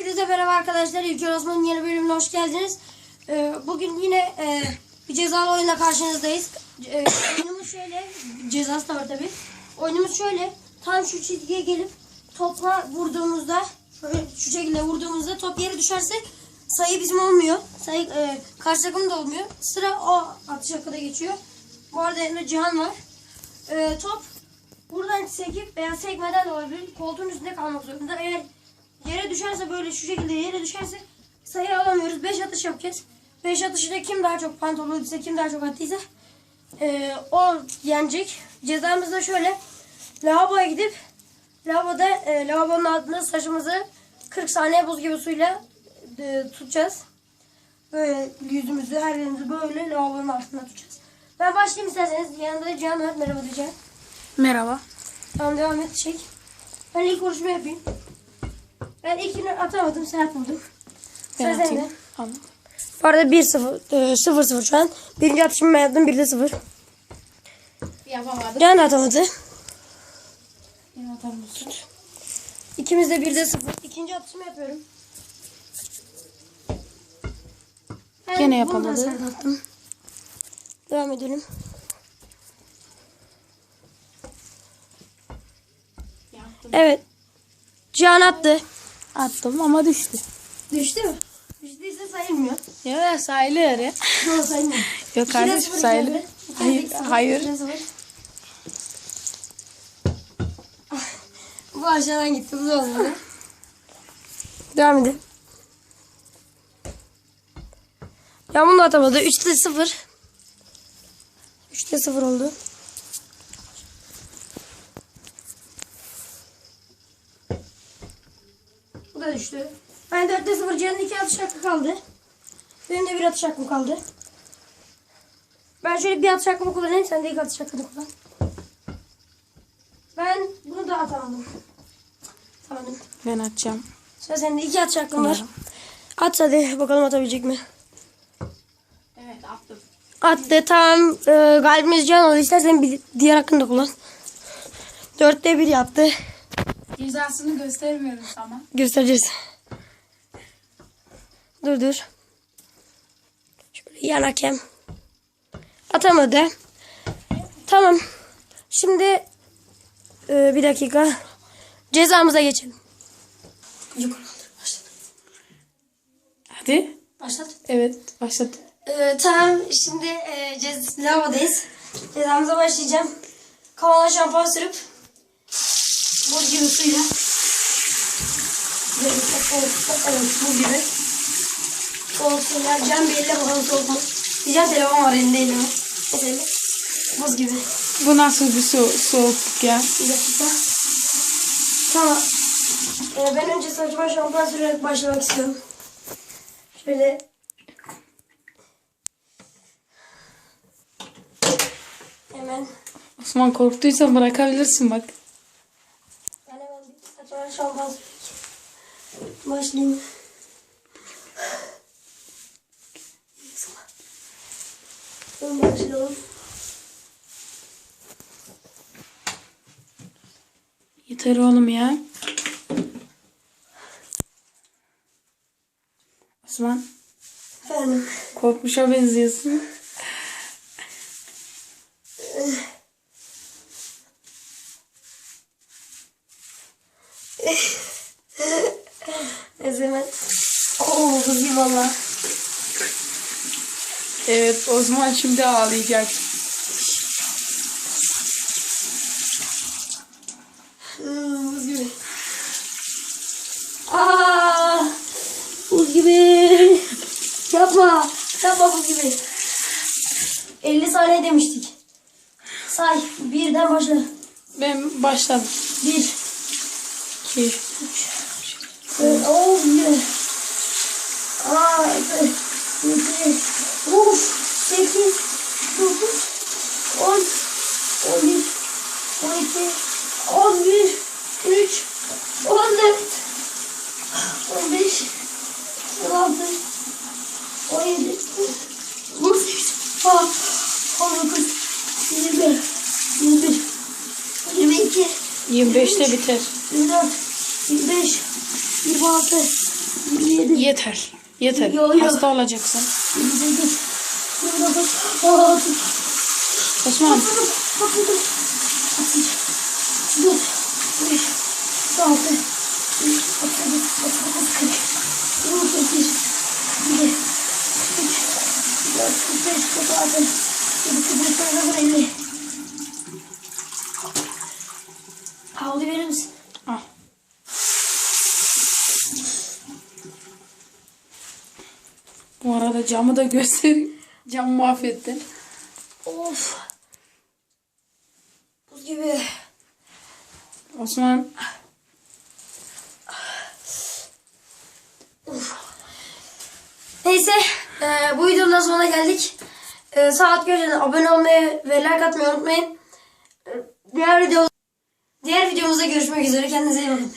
Hepinize merhaba arkadaşlar. İlker Osman'ın yeni bölümüne hoş geldiniz. Ee, bugün yine e, bir cezalı oyunla karşınızdayız. E, oyunumuz şöyle, cezası da var tabi. Oyunumuz şöyle, tam şu çizgiye gelip topla vurduğumuzda, şöyle şu şekilde vurduğumuzda top yere düşerse sayı bizim olmuyor. Sayı e, karşı takım da olmuyor. Sıra o atış hakkında geçiyor. Bu arada yanında Cihan var. E, top buradan sekip veya sekmeden de olabilir. Koltuğun üstünde kalmak zorunda. Eğer yere düşerse böyle şu şekilde yere düşerse sayı alamıyoruz. 5 atış yapacağız. 5 atışta kim daha çok pantolonuysa kim daha çok attıysa eee, o yenecek. Cezamız da şöyle. Lavaboya gidip lavaboda eee, lavabonun altında saçımızı 40 saniye buz gibi suyla eee, tutacağız. Böyle yüzümüzü her yerimizi böyle lavabonun altında tutacağız. Ben başlayayım isterseniz. Yanında Cihan var. Merhaba diyeceğim. Merhaba. Tamam devam et çek. Ben ilk vuruşumu yapayım. Ben ilkini atamadım sen atmadın. Ben Sıra atayım. Tamam. Bu arada 1-0 e, 0-0 şu an. Birinci atışımı ben yaptım 1'de 0. Yapamadım. Can atamadı. Yine atamıyorsun. İkimiz de 1'de 0. İkinci atışımı yapıyorum. Ben Gene yapamadı. sert attım. Devam edelim. Yaptım. Evet. Cihan attı. Attım ama düştü. Düştü mü? Düştüyse sayılmıyor. Ya sayılıyor ya. Yok sayılmıyor. Yok kardeşim. İkide Hayır. hayır. sıfır. Bu aşağıdan gitti. Bu da olmadı. Devam edelim. Ya bunu atamadı. 3'te 0. 3'te 0 oldu. Bu da düştü. Ben 4'te 0. Cihan'ın 2 atış hakkı kaldı. Benim de bir atış hakkım kaldı. Ben şöyle bir atış hakkımı kullanayım. Sen de ilk atış hakkını kullan. Ben bunu da atamadım. Atamadım. Ben atacağım. Sıra sende iki atış hakkın var. At hadi bakalım atabilecek mi? Evet attım. Attı tamam. Ee, galibimiz Can oldu. İstersen bir diğer hakkını da kullan. Dörtte bir yaptı. Cezasını göstermiyoruz ama. Göstereceğiz. Dur dur. Şöyle yan hakem. Atamadı. Tamam. Şimdi e, bir dakika. Cezamıza geçelim. Yukarı kaldır. Başlat. Hadi. Başlat. Evet başladı. Ee, tamam şimdi e, cez lavabodayız. Cezamıza başlayacağım. Kavanoza şampuan sürüp buz gibi suyla Böyle soğuk- buz gibi soğuk suyla cam bir elle bakalım soğuk mu? Diyeceğim telefon var elinde elime. Mesela buz gibi. Bu nasıl bir so soğukluk ya? Bir dakika. Tamam. Ee, ben önce saçıma şampuan sürerek başlamak istiyorum. Şöyle hemen Osman korktuysan bırakabilirsin bak. Ben hemen bir saçma şampuan sürerek başlayayım. Ön başlayalım. Yeter oğlum ya. Osman Efendim. korkmuşa benziyorsun. Neyse hemen. Oo gibi valla. Evet Osman şimdi ağlayacak. Buz gibi. Aa, buz gibi. Yapma. Yapma buz gibi. 50 saniye demiştik. Say. Birden başla. Ben başladım. Bir. 2 Evet, oh yeah. Aa. Yedi. Uf. Sekiz. Dokuz. On. On bir. On iki. On bir. Üç. On dört. On beş. On altı. On yedi. On sekiz. Ah, On dokuz. Yirmi. Yirmi bir. Yirmi iki. 25'te biter. 24, 25, 26, 27, Yeter. Yeter. Yo, yo. Hasta olacaksın. 28, 29, 30, Osman 31, 32, 34, 35, 36, 37, 38, 40, 28, 1, 3, 4, 45, 46, 48, 49, 50. Havlu verir misin? al. Bu arada camı da göstereyim. Camı mahvettin. Of. Buz gibi. Osman Neyse e, bu videonun da sonuna geldik. E, saat görüşene abone olmayı ve like atmayı unutmayın. E, diğer video diğer videomuzda görüşmek üzere. Kendinize iyi bakın.